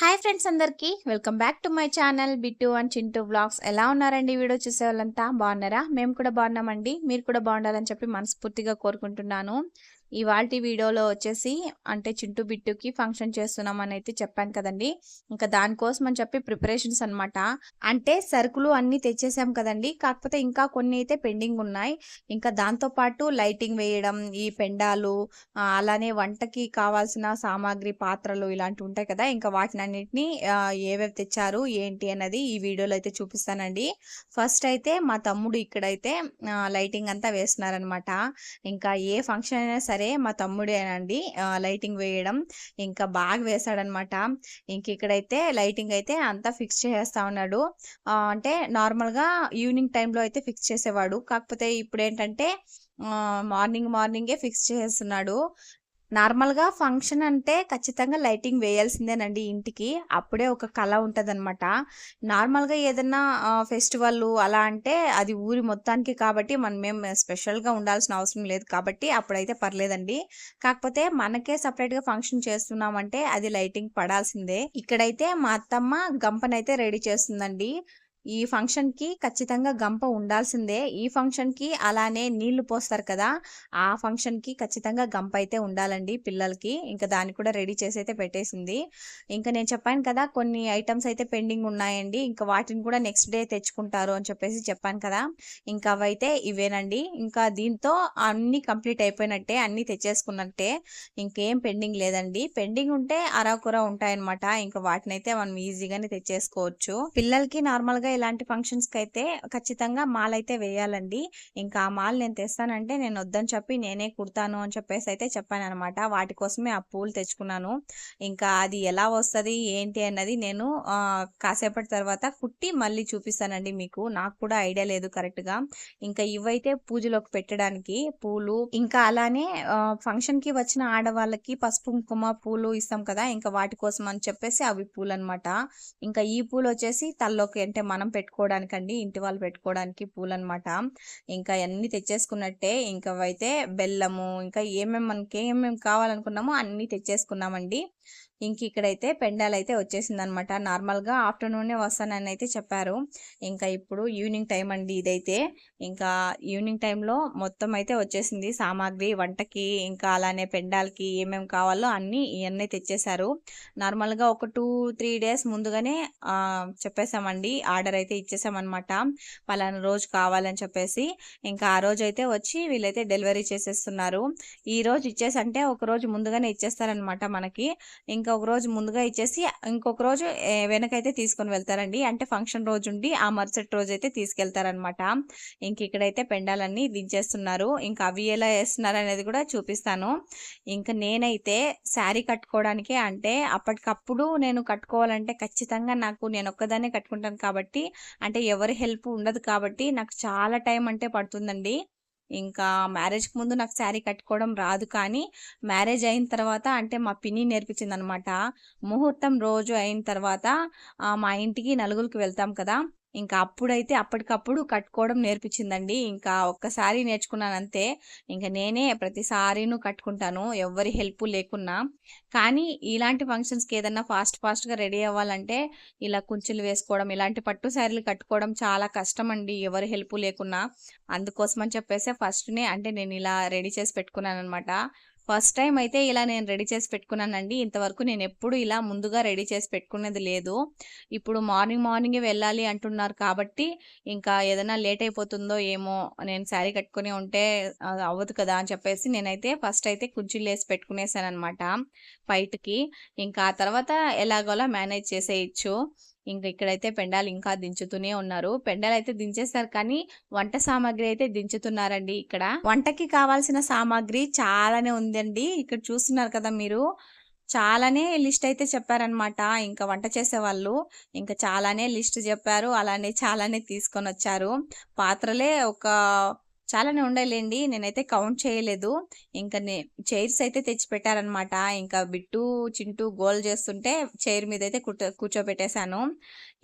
Hi friends అందరికీ welcome back to my channel Bittu and Chintu vlogs ఎలా ఉన్నారండి video చూసే వాళ్ళంతా? బాగున్నారా? మేము కూడా బాగున్నామండి. మీరు కూడా బాగుండాలని చెప్పి మనస్ఫూర్తిగా కోరుకుంటున్నాను. ఇవాళ వీడియోలో వచ్చేసి అంటే చింటూ బిట్టుకి ఫంక్షన్ చేస్తున్నామని అయితే చెప్పాను కదండి. ఇంకా దానికోసం అని చెప్పి ప్రిపరేషన్స్ అనమాట అంటే సరుకులు అన్ని తెచ్చేసాం కదండి. కాకపోతే ఇంకా కొన్ని అయితే పెండింగ్ ఉన్నాయి. ఇంకా దాంతో పాటు లైటింగ్ వేయడం ఈ పెండాలు అలానే వంటకి కావాల్సిన సామాగ్రి పాత్రలు ఇలాంటివి ఉంటాయి కదా. ఇంకా వాటిని అన్నిటిని ఏవేవి తెచ్చారు ఏంటి అన్నది ఈ వీడియోలో అయితే చూపిస్తానండి. ఫస్ట్ అయితే మా తమ్ముడు ఇక్కడైతే లైటింగ్ అంతా వేస్తున్నారనమాట ఇంకా ఏ ఫంక్షన్ అయినా సరే మా తమ్ముడేనండి లైటింగ్ వేయడం ఇంకా బాగా వేశాడనమాట ఇంక ఇక్కడైతే లైటింగ్ అయితే అంతా ఫిక్స్ చేసేస్తా ఉన్నాడు. అంటే నార్మల్గా ఈవినింగ్ టైంలో అయితే ఫిక్స్ చేసేవాడు. కాకపోతే ఇప్పుడు ఏంటంటే మార్నింగ్ మార్నింగే ఫిక్స్ చేసేస్తున్నాడు. నార్మల్గా ఫంక్షన్ అంటే ఖచ్చితంగా లైటింగ్ వేయాల్సిందేనండి ఇంటికి. అప్పుడే ఒక కళ ఉంటుందన్నమాట. నార్మల్గా ఏదైనా ఫెస్టివల్ అలా అంటే అది ఊరి మొత్తానికి కాబట్టి మనం మేము స్పెషల్గా ఉండాల్సిన అవసరం లేదు కాబట్టి అప్పుడైతే పర్లేదండి. కాకపోతే మనకే సపరేట్గా ఫంక్షన్ చేస్తున్నామంటే అది లైటింగ్ పడాల్సిందే. ఇక్కడైతే మా అత్తమ్మ గంపనైతే రెడీ చేస్తుందండి. ఈ ఫంక్షన్కి ఖచ్చితంగా గంప ఉండాల్సిందే. ఈ ఫంక్షన్కి అలానే నీళ్ళు పోస్తారు కదా! ఆ ఫంక్షన్కి ఖచ్చితంగా గంప అయితే ఉండాలండి పిల్లలకి. ఇంకా దాన్ని కూడా రెడీ చేసి అయితే పెట్టేసింది. ఇంకా నేను చెప్పాను కదా! కొన్ని ఐటమ్స్ అయితే పెండింగ్ ఉన్నాయండి. ఇంకా వాటిని కూడా నెక్స్ట్ డే తెచ్చుకుంటారు అని చెప్పేసి చెప్పాను కదా! ఇంకా అవైతే ఇవేనండి. ఇంకా దీంతో అన్ని కంప్లీట్ అయిపోయినట్టే అన్ని తెచ్చేసుకున్నట్టే. ఇంకేం పెండింగ్ లేదండి. పెండింగ్ ఉంటే అరాకుర ఉంటాయన్నమాట. ఇంకా వాటిని అయితే మనం ఈజీగానే తెచ్చేసుకోవచ్చు. పిల్లలకి నార్మల్గా గా ఇలాంటి ఫంక్షన్స్కి అయితే ఖచ్చితంగా మాల్ అయితే వేయాలండి. ఇంకా ఆ మాల్ నేను తెస్తానంటే నేను వద్దని చెప్పి నేనే కుడతాను అని చెప్పేసి అయితే చెప్పాను అనమాట వాటి కోసమే ఆ పూలు తెచ్చుకున్నాను. ఇంకా అది ఎలా వస్తుంది ఏంటి అన్నది నేను కాసేపటి తర్వాత కుట్టి మళ్ళీ చూపిస్తానండి మీకు. నాకు కూడా ఐడియా లేదు కరెక్ట్గా ఇంకా ఇవైతే పూజలోకి పెట్టడానికి పూలు ఇంకా అలానే ఫంక్షన్కి వచ్చిన ఆడవాళ్ళకి పసుపు కుంకుమ పూలు ఇస్తాం కదా ఇంకా వాటి కోసం అని చెప్పేసి అవి పూలు అనమాట ఇంకా ఈ పూలు వచ్చేసి తల్లోకి అంటే మన పెట్టుకోవడానికండి ఇంటి వాళ్ళు పెట్టుకోవడానికి పూలు అనమాట ఇంకా అన్ని తెచ్చేసుకున్నట్టే ఇంకా అయితే బెల్లము ఇంకా ఏమేమి మనకి ఏమేమి కావాలనుకున్నామో అన్ని తెచ్చేసుకున్నామండి. ఇంక ఇక్కడైతే పెండాల్ అయితే వచ్చేసింది అనమాట నార్మల్గా ఆఫ్టర్నూనే వస్తానని అయితే చెప్పారు. ఇంకా ఇప్పుడు ఈవినింగ్ టైం అండి ఇదైతే. ఇంకా ఈవినింగ్ టైంలో మొత్తం అయితే వచ్చేసింది. సామాగ్రి వంటకి ఇంకా అలానే పెండాలకి ఏమేమి కావాలో అన్నీ ఇవన్నీ తెచ్చేశారు. నార్మల్గా ఒక టూ త్రీ డేస్ ముందుగానే చెప్పేసామండి ఆర్డర్ అయితే ఇచ్చేసామన్నమాట పలానా రోజు కావాలని చెప్పేసి. ఇంకా ఆ రోజు అయితే వచ్చి వీళ్ళైతే డెలివరీ చేసేస్తున్నారు. ఈ రోజు ఇచ్చేసంటే ఒక రోజు ముందుగానే ఇచ్చేస్తారనమాట మనకి. ఇంకా ఒక రోజు ముందుగా ఇచ్చేసి ఇంకొక రోజు వెనకైతే తీసుకొని వెళ్తారండి. అంటే ఫంక్షన్ రోజు ఉండి ఆ మరుసటి రోజు అయితే తీసుకెళ్తారనమాట ఇంక ఇక్కడైతే పెండాలన్నీ దించేస్తున్నారు ఇంకా అవి ఎలా వేస్తున్నారు అనేది కూడా చూపిస్తాను. ఇంకా నేనైతే శారీ కట్టుకోవడానికే అంటే అప్పటికప్పుడు నేను కట్టుకోవాలంటే ఖచ్చితంగా నాకు నేను ఒక్కదాన్నే కట్టుకుంటాను కాబట్టి అంటే ఎవరి హెల్ప్ ఉండదు కాబట్టి నాకు చాలా టైం అంటే పడుతుందండి. ఇంకా మ్యారేజ్కి ముందు నాకు శారీ కట్టుకోవడం రాదు కానీ మ్యారేజ్ అయిన తర్వాత అంటే మా పిన్ని నేర్పించింది అనమాట ముహూర్తం రోజు అయిన తర్వాత మా ఇంటికి నలుగురికి వెళ్తాం కదా. ఇంకా అప్పుడైతే అప్పటికప్పుడు కట్టుకోవడం నేర్పించిందండి. ఇంకా ఒక్కసారి నేర్చుకున్నాను అంతే ఇంకా నేనే ప్రతిసారిను కట్టుకుంటాను ఎవరి హెల్ప్ లేకున్నా. కానీ ఇలాంటి ఫంక్షన్స్కి ఏదన్నా ఫాస్ట్ ఫాస్ట్గా రెడీ అవ్వాలంటే ఇలా కుంచులు వేసుకోవడం ఇలాంటి పట్టు శారీలు కట్టుకోవడం చాలా కష్టం అండి ఎవరి హెల్ప్ లేకున్నా. అందుకోసం అని చెప్పేసి ఫస్ట్నే అంటే నేను ఇలా రెడీ చేసి పెట్టుకున్నాను అనమాట ఫస్ట్ టైం అయితే ఇలా నేను రెడీ చేసి పెట్టుకున్నానండి. ఇంతవరకు నేను ఎప్పుడు ఇలా ముందుగా రెడీ చేసి పెట్టుకునేది లేదు. ఇప్పుడు మార్నింగ్ మార్నింగే వెళ్ళాలి అంటున్నారు కాబట్టి ఇంకా ఏదైనా లేట్ అయిపోతుందో ఏమో నేను శారీ కట్టుకుని ఉంటే అవ్వదు కదా అని చెప్పేసి నేనైతే ఫస్ట్ అయితే కుర్చీలు వేసి పెట్టుకునేసాను అనమాట ఫైట్కి ఇంకా ఆ తర్వాత ఎలాగోలా మేనేజ్ చేసేయచ్చు. ఇంకా ఇక్కడైతే పెండాలు ఇంకా దించుతూనే ఉన్నారు. పెండాలు అయితే దించేస్తారు కానీ వంట సామాగ్రి అయితే దించుతున్నారండి ఇక్కడ. వంటకి కావాల్సిన సామాగ్రి చాలానే ఉందండి. ఇక్కడ చూస్తున్నారు కదా మీరు. చాలానే లిస్ట్ అయితే చెప్పారనమాట ఇంకా వంట చేసే వాళ్ళు. ఇంకా చాలానే లిస్ట్ చెప్పారు. అలానే చాలానే తీసుకొని వచ్చారు. పాత్రలే ఒక చాలానే ఉండలేండి. నేనైతే కౌంట్ చేయలేదు. ఇంకా నే చైర్స్ అయితే తెచ్చి పెట్టారనమాట ఇంకా బిట్టు చింటూ గోల్ చేస్తుంటే చైర్ మీద అయితే కూర్చోబెట్టేశాను.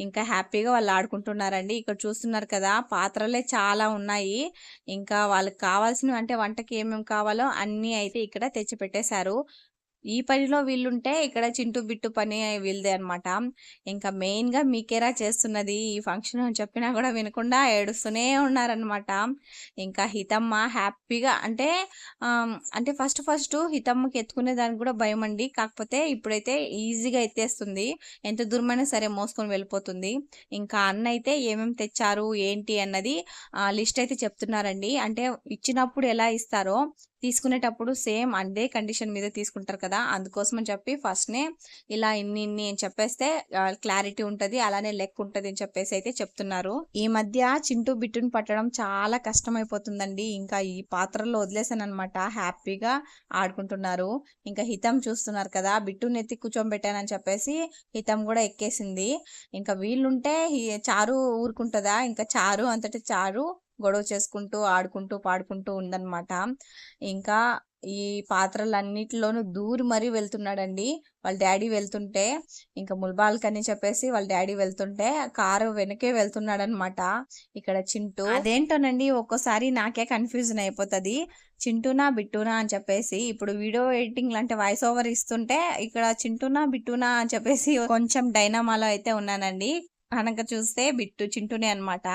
ఇంకా హ్యాపీగా వాళ్ళు ఆడుకుంటున్నారండి. ఇక్కడ చూస్తున్నారు కదా పాత్రలే చాలా ఉన్నాయి. ఇంకా వాళ్ళకి కావాల్సినవి అంటే వంటకి ఏమేమి కావాలో అన్నీ అయితే ఇక్కడ తెచ్చి పెట్టేశారు ఈ పనిలో వీళ్ళుంటే ఇక్కడ చింటూ బిట్టు పని వీళ్ళదే అనమాట ఇంకా మెయిన్గా మీకేరా చేస్తున్నది ఈ ఫంక్షన్ అని చెప్పినా కూడా వినకుండా ఏడుస్తూనే ఉన్నారనమాట ఇంకా హితమ్మ హ్యాపీగా అంటే అంటే ఫస్ట్ ఫస్ట్ హితమ్మకి ఎత్తుకునే దానికి కూడా భయం అండి. కాకపోతే ఇప్పుడైతే ఈజీగా ఎత్తేస్తుంది. ఎంత దూరమైనా సరే మోసుకొని వెళ్ళిపోతుంది. ఇంకా అన్న అయితే ఏమేమి తెచ్చారు ఏంటి అన్నది లిస్ట్ అయితే చెప్తున్నారండి. అంటే ఇచ్చినప్పుడు ఎలా ఇస్తారో తీసుకునేటప్పుడు సేమ్ అదే కండిషన్ మీద తీసుకుంటారు కదా అందుకోసం అని చెప్పి ఫస్ట్నే ఇలా ఇన్ని ఇన్ని అని చెప్పేస్తే క్లారిటీ ఉంటుంది అలానే లెక్క ఉంటుంది అని చెప్పేసి అయితే చెప్తున్నారు. ఈ మధ్య చింటూ బిట్టును పట్టడం చాలా కష్టం అయిపోతుందండి ఇంకా ఈ పాత్రలో వదిలేసాను అనమాట హ్యాపీగా ఆడుకుంటున్నారు. ఇంకా హితం చూస్తున్నారు కదా బిట్టుని ఎత్తి కూర్చోబెట్టానని చెప్పేసి హితం కూడా ఎక్కేసింది. ఇంకా వీళ్ళుంటే చారు ఊరుకుంటుందా? ఇంకా చారు అంతటి చారు గొడవ చేసుకుంటూ ఆడుకుంటూ పాడుకుంటూ ఉందన్నమాట. ఇంకా ఈ పాత్రలన్నిటిలోనూ దూరి మరీ వెళ్తున్నాడండి. వాళ్ళ డాడీ వెళ్తుంటే ఇంకా ముల్బాల్కని చెప్పేసి వాళ్ళ డాడీ వెళ్తుంటే కారు వెనకే వెళ్తున్నాడు అనమాట ఇక్కడ చింటూ. అదేంటోనండి ఒక్కోసారి నాకే కన్ఫ్యూజన్ అయిపోతుంది. చింటూనా బిట్టునా అని చెప్పేసి ఇప్పుడు వీడియో ఎడిటింగ్ లాంటి వాయిస్ ఓవర్ ఇస్తుంటే ఇక్కడ చింటూనా బిట్టునా అని చెప్పేసి కొంచెం డైనామాలో అయితే ఉన్నానండి. కనుక చూస్తే బిట్టు చింటూనే అనమాట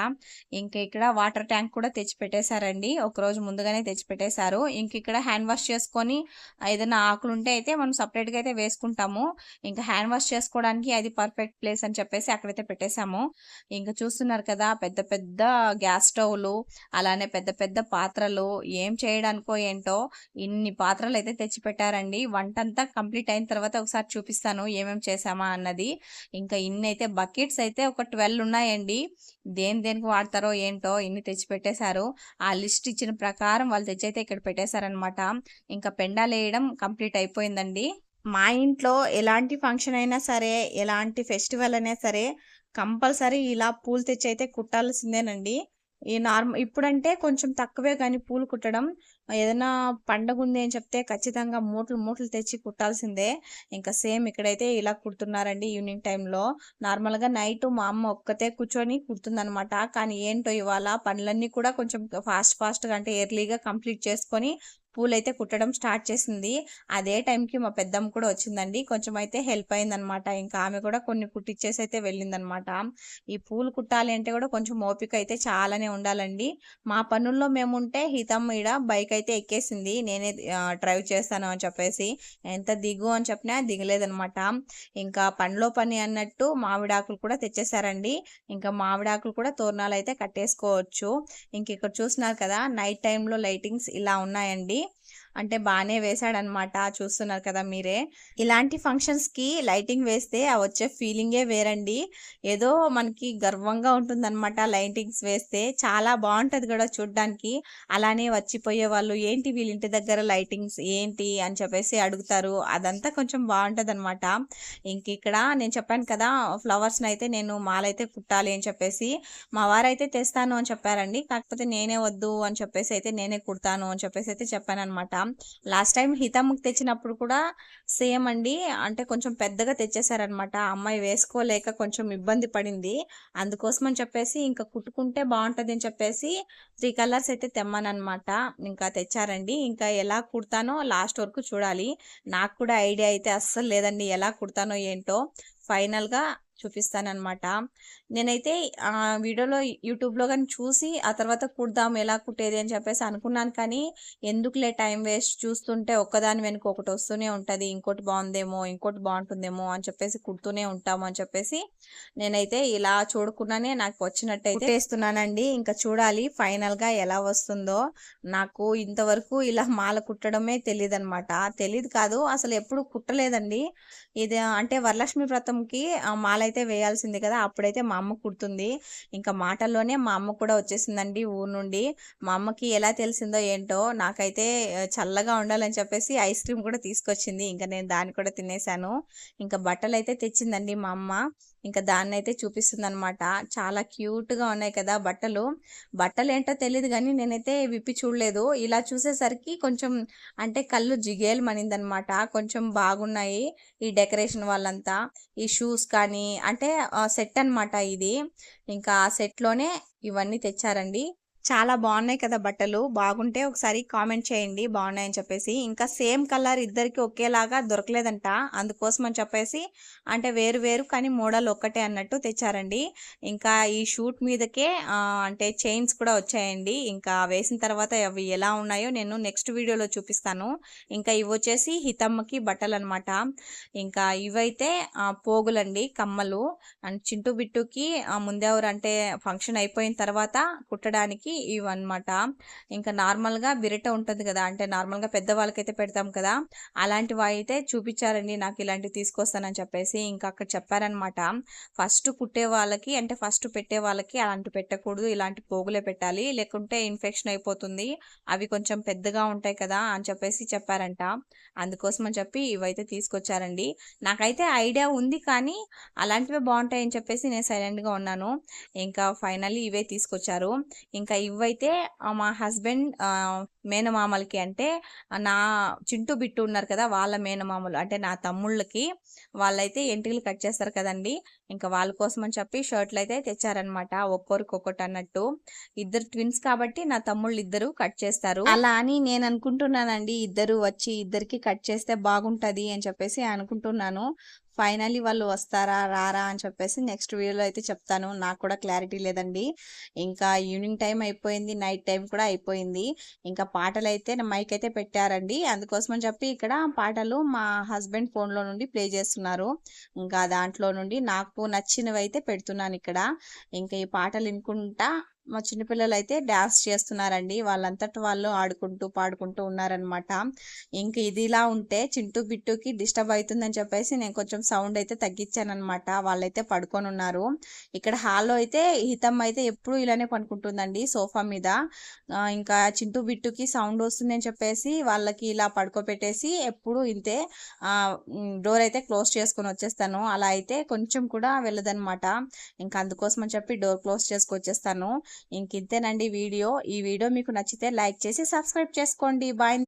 ఇంక ఇక్కడ వాటర్ ట్యాంక్ కూడా తెచ్చి పెట్టేశారండి ముందుగానే తెచ్చి పెట్టేశారు ఇంక ఇక్కడ హ్యాండ్ వాష్ చేసుకొని ఏదైనా ఆకులు ఉంటే అయితే మనం సపరేట్గా అయితే వేసుకుంటాము. ఇంకా హ్యాండ్ వాష్ చేసుకోవడానికి అది పర్ఫెక్ట్ ప్లేస్ అని చెప్పేసి అక్కడైతే పెట్టేశాము. ఇంకా చూస్తున్నారు కదా పెద్ద పెద్ద గ్యాస్ స్టవ్లు అలానే పెద్ద పెద్ద పాత్రలు ఏం చేయడానికో ఏంటో ఇన్ని పాత్రలు అయితే తెచ్చి పెట్టారండి వంట అంతా కంప్లీట్ అయిన తర్వాత ఒకసారి చూపిస్తాను ఏమేమి చేసామా అన్నది. ఇంకా ఇన్ని అయితే బకెట్స్ అయితే ఒక ట్వెల్వ్ ఉన్నాయండి. దేని దేనికి వాడతారో ఏంటో ఇన్ని తెచ్చి పెట్టేశారు ఆ లిస్ట్ ఇచ్చిన ప్రకారం వాళ్ళు తెచ్చైతే ఇక్కడ పెట్టేశారనమాట ఇంకా పెండాలు వేయడం కంప్లీట్ అయిపోయిందండి. మా ఇంట్లో ఎలాంటి ఫంక్షన్ అయినా సరే ఎలాంటి ఫెస్టివల్ అయినా సరే కంపల్సరీ ఇలా పూలు తెచ్చి అయితే కుట్టాల్సిందేనండి. ఈ నార్మల్ ఇప్పుడంటే కొంచెం తక్కువే కానీ పూలు కుట్టడం. ఏదైనా పండగ ఉంది అని చెప్తే ఖచ్చితంగా మూటలు మూటలు తెచ్చి కుట్టాల్సిందే. ఇంకా సేమ్ ఇక్కడైతే ఇలా కుడుతున్నారండి ఈవినింగ్ టైంలో. నార్మల్గా నైట్ మా అమ్మ ఒక్కతే కూర్చొని కుడుతుందనమాట కానీ ఏంటో ఇవాళ పనులన్నీ కూడా కొంచెం ఫాస్ట్ ఫాస్ట్గా అంటే ఎర్లీగా కంప్లీట్ చేసుకొని పూలైతే కుట్టడం స్టార్ట్ చేసింది. అదే టైంకి మా పెద్దమ్మ కూడా వచ్చిందండి. కొంచెం అయితే హెల్ప్ అయిందనమాట ఇంకా ఆమె కూడా కొన్ని కుట్టిచ్చేసి అయితే వెళ్ళిందనమాట ఈ పూలు కుట్టాలి అంటే కూడా కొంచెం ఓపిక అయితే చాలానే ఉండాలండి. మా పనుల్లో మేము ఉంటే హితం ఈడ బైక్ అయితే ఎక్కేసింది. నేనే డ్రైవ్ చేస్తాను అని చెప్పేసి. ఎంత దిగు అని చెప్పినా దిగలేదనమాట ఇంకా పనిలో పని అన్నట్టు మామిడాకులు కూడా తెచ్చేసారండి. ఇంకా మామిడాకులు కూడా తోరణాలు అయితే కట్టేసుకోవచ్చు. ఇంక ఇక్కడ చూస్తున్నారు కదా నైట్ టైంలో లైటింగ్స్ ఇలా ఉన్నాయండి. అంటే బాగానే వేశాడనమాట చూస్తున్నారు కదా మీరే. ఇలాంటి ఫంక్షన్స్కి లైటింగ్ వేస్తే ఆ వచ్చే ఫీలింగే వేరండి. ఏదో మనకి గర్వంగా ఉంటుందన్నమాట లైటింగ్స్ వేస్తే. చాలా బాగుంటుంది కూడా చూడ్డానికి. అలానే వచ్చిపోయే వాళ్ళు ఏంటి వీళ్ళ ఇంటి దగ్గర లైటింగ్స్ ఏంటి? అని చెప్పేసి అడుగుతారు. అదంతా కొంచెం బాగుంటుంది అనమాట ఇంక ఇక్కడ నేను చెప్పాను కదా ఫ్లవర్స్ని అయితే నేను మాలైతే కుట్టాలి అని చెప్పేసి. మా వారైతే తెస్తాను అని చెప్పారండి. కాకపోతే నేనే వద్దు అని చెప్పేసి అయితే నేనే కుడతాను అని చెప్పేసి అయితే చెప్పాను అనమాట లాస్ట్ టైం హితమ్మకి తెచ్చినప్పుడు కూడా సేమ్ అండి. అంటే కొంచెం పెద్దగా తెచ్చేసారనమాట అమ్మాయి వేసుకోలేక కొంచెం ఇబ్బంది పడింది. అందుకోసం అని చెప్పేసి ఇంకా కుట్టుకుంటే బాగుంటుంది అని చెప్పేసి త్రీ కలర్స్ అయితే తెమ్మనమాట ఇంకా తెచ్చారండి. ఇంకా ఎలా కుడతానో లాస్ట్ వరకు చూడాలి. నాకు కూడా ఐడియా అయితే అస్సలు లేదండి. ఎలా కుడతానో ఏంటో. ఫైనల్గా చూపిస్తానమాట నేనైతే ఆ వీడియోలో యూట్యూబ్లో కానీ చూసి ఆ తర్వాత కుడదాం ఎలా కుట్టేది అని చెప్పేసి అనుకున్నాను కానీ ఎందుకులే టైం వేస్ట్ చూస్తుంటే ఒక్కదాని వెనుక ఒకటి వస్తూనే ఉంటుంది. ఇంకోటి బాగుందేమో ఇంకోటి బాగుంటుందేమో అని చెప్పేసి కుడుతూనే ఉంటాము అని చెప్పేసి నేనైతే ఇలా చూడకుండానే నాకు వచ్చినట్టయితే వేస్తున్నానండి ఇంకా చూడాలి ఫైనల్గా ఎలా వస్తుందో. నాకు ఇంతవరకు ఇలా మాల కుట్టడమే తెలియదు అనమాట తెలియదు కాదు అసలు ఎప్పుడు కుట్టలేదండి. ఇది అంటే వరలక్ష్మి వ్రతంకి మాల అయితే వేయాల్సింది కదా అప్పుడైతే మా అమ్మ కుడుతుంది. ఇంకా మాటల్లోనే మా అమ్మ కూడా వచ్చేసిందండి ఊరు నుండి. మా అమ్మకి ఎలా తెలిసిందో ఏంటో నాకైతే చల్లగా ఉండాలని చెప్పేసి ఐస్ క్రీమ్ కూడా తీసుకొచ్చింది. ఇంకా నేను దాన్ని కూడా తినేసాను. ఇంకా బట్టలు అయితే తెచ్చిందండి మా అమ్మ. ఇంకా దాన్ని అయితే చూపిస్తుంది అనమాట చాలా క్యూట్గా ఉన్నాయి కదా బట్టలు. బట్టలు ఏంటో తెలియదు కానీ నేనైతే విప్పి చూడలేదు. ఇలా చూసేసరికి కొంచెం అంటే కళ్ళు జిగేలు మనిందనమాట కొంచెం బాగున్నాయి ఈ డెకరేషన్ వాళ్ళంతా. ఈ షూస్ కానీ అంటే సెట్ అనమాట ఇది. ఇంకా ఆ సెట్లోనే ఇవన్నీ తెచ్చారండి. చాలా బాగున్నాయి కదా బట్టలు. బాగుంటే ఒకసారి కామెంట్ చేయండి బాగున్నాయని చెప్పేసి. ఇంకా సేమ్ కలర్ ఇద్దరికి ఒకేలాగా దొరకలేదంట. అందుకోసం అని చెప్పేసి అంటే వేరు వేరు కానీ మోడల్ ఒక్కటే అన్నట్టు తెచ్చారండి. ఇంకా ఈ షూట్ మీదకే అంటే చైన్స్ కూడా వచ్చాయండి. ఇంకా వేసిన తర్వాత అవి ఎలా ఉన్నాయో నేను నెక్స్ట్ వీడియోలో చూపిస్తాను. ఇంకా ఇవి వచ్చేసి హితమ్మకి బట్టలు అనమాట ఇంకా ఇవైతే పోగులండి కమ్మలు. అండ్ చింటూ బిట్టుకి ఆ, అంటే ఫంక్షన్ అయిపోయిన తర్వాత కుట్టడానికి ఇవన్నమాట. ఇంకా నార్మల్గా బిరట ఉంటుంది కదా అంటే నార్మల్గా పెద్దవాళ్ళకైతే పెడతాం కదా అలాంటివి అయితే చూపించారండి నాకు ఇలాంటివి తీసుకొస్తానని చెప్పేసి ఇంకా అక్కడ చెప్పారనమాట ఫస్ట్ కుట్టే వాళ్ళకి అంటే ఫస్ట్ పెట్టే వాళ్ళకి అలాంటి పెట్టకూడదు ఇలాంటి పోగులే పెట్టాలి లేకుంటే ఇన్ఫెక్షన్ అయిపోతుంది అవి కొంచెం పెద్దగా ఉంటాయి కదా అని చెప్పేసి చెప్పారంట. అందుకోసం అని చెప్పి ఇవైతే తీసుకొచ్చారండి. నాకైతే ఐడియా ఉంది కానీ అలాంటివే బాగుంటాయని చెప్పేసి నేను సైలెంట్గా ఉన్నాను. ఇంకా ఫైనల్లీ ఇవే తీసుకొచ్చారు. ఇంకా ఇవైతే మా హస్బెండ్ మేనమామలకి అంటే నా చింటూ బిట్టు ఉన్నారు కదా వాళ్ళ మేనమామలు అంటే నా తమ్ముళ్ళకి వాళ్ళైతే ఎంటికలు కట్ చేస్తారు కదండి. ఇంకా వాళ్ళ కోసం అని చెప్పి షర్ట్లు అయితే తెచ్చారనమాట ఒక్కొరికి ఒక్కటి అన్నట్టు. ఇద్దరు ట్విన్స్ కాబట్టి నా తమ్ముళ్ళు ఇద్దరు కట్ చేస్తారు. అలా అని నేను అనుకుంటున్నానండి ఇద్దరు వచ్చి ఇద్దరికి కట్ చేస్తే బాగుంటది అని చెప్పేసి అనుకుంటున్నాను. ఫైనలీ వాళ్ళు వస్తారా రారా అని చెప్పేసి నెక్స్ట్ వీడియోలో అయితే చెప్తాను. నాకు కూడా క్లారిటీ లేదండి. ఇంకా ఈవినింగ్ టైం అయిపోయింది నైట్ టైం కూడా అయిపోయింది. ఇంకా పాటలు అయితే మైక్ అయితే పెట్టారండి. అందుకోసం అని చెప్పి ఇక్కడ పాటలు మా హస్బెండ్ ఫోన్లో నుండి ప్లే చేస్తున్నారు. ఇంకా దాంట్లో నుండి నాకు నచ్చినవి అయితే పెడుతున్నాను ఇక్కడ. ఇంకా ఈ పాటలు వినుకుంటా మా చిన్నపిల్లలు అయితే డాన్స్ చేస్తున్నారండి. వాళ్ళంతట వాళ్ళు ఆడుకుంటూ పాడుకుంటూ ఉన్నారనమాట ఇంక ఇది ఇలా ఉంటే చింటూ బిట్టుకి డిస్టర్బ్ అవుతుందని చెప్పేసి నేను కొంచెం సౌండ్ అయితే తగ్గించానమాట వాళ్ళైతే పడుకొని ఉన్నారు. ఇక్కడ హాల్లో అయితే హితం అయితే ఎప్పుడు ఇలానే పడుకుంటుందండి సోఫా మీద. ఇంకా చింటూ బిట్టుకి సౌండ్ వస్తుందని చెప్పేసి వాళ్ళకి ఇలా పడుకోబెట్టేసి ఎప్పుడు ఇంతే డోర్ అయితే క్లోజ్ చేసుకొని వచ్చేస్తాను. అలా అయితే కొంచెం కూడా వెళ్ళదనమాట ఇంకా అందుకోసం అని చెప్పి డోర్ క్లోజ్ చేసుకొచ్చేస్తాను. వచ్చేస్తాను ఇంక ఇంతేనండి వీడియో. ఈ వీడియో మీకు నచ్చితే లైక్ చేసి సబ్స్క్రైబ్ చేసుకోండి. బాయ్.